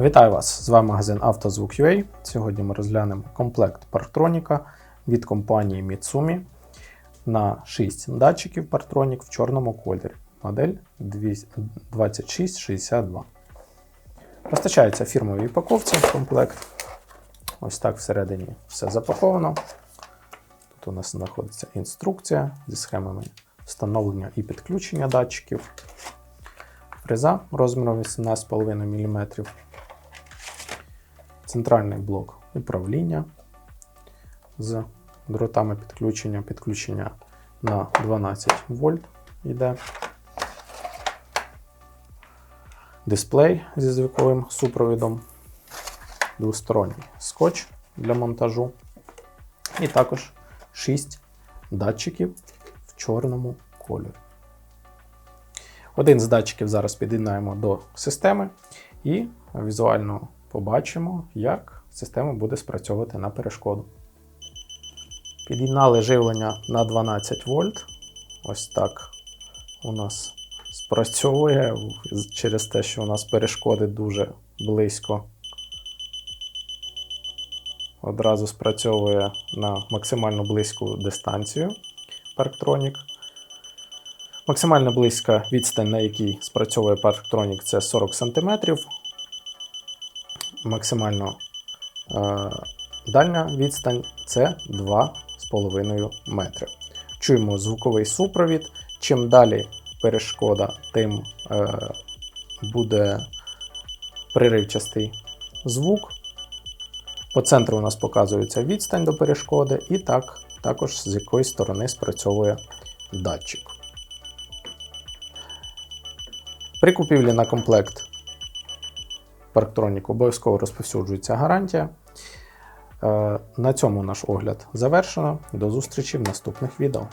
Вітаю вас! З вами магазин «Автозвук.UA». Сьогодні ми розглянемо комплект Parktronика від компанії Mitsumi на 6 датчиків Parktronic в чорному кольорі. Модель 2662. Постачається в фірмовій упаковці комплект. Ось так всередині все запаковано. Тут у нас знаходиться інструкція зі схемами встановлення і підключення датчиків. Фреза розміром 18,5 мм. Центральний блок управління з дротами підключення. Підключення на 12 вольт йде. Дисплей зі звуковим супровідом, двосторонній скотч для монтажу. І також 6 датчиків в чорному кольорі. Один з датчиків зараз під'єднаємо до системи і візуально побачимо, як система буде спрацьовувати на перешкоду. Під'єднали живлення на 12 вольт. Ось так у нас спрацьовує через те, що у нас перешкоди дуже близько. Одразу спрацьовує на максимально близьку дистанцію Parktronic. Максимально близька відстань, на якій спрацьовує Parktronic, це 40 см. Максимально е, дальня відстань це 2,5 метри. Чуємо звуковий супровід. Чим далі перешкода, тим е, буде приривчастий звук. По центру у нас показується відстань до перешкоди, і так, також з якої сторони спрацьовує датчик. При купівлі на комплект Parktronic обов'язково розповсюджується гарантія. Е, На цьому наш огляд завершено. До зустрічі в наступних відео.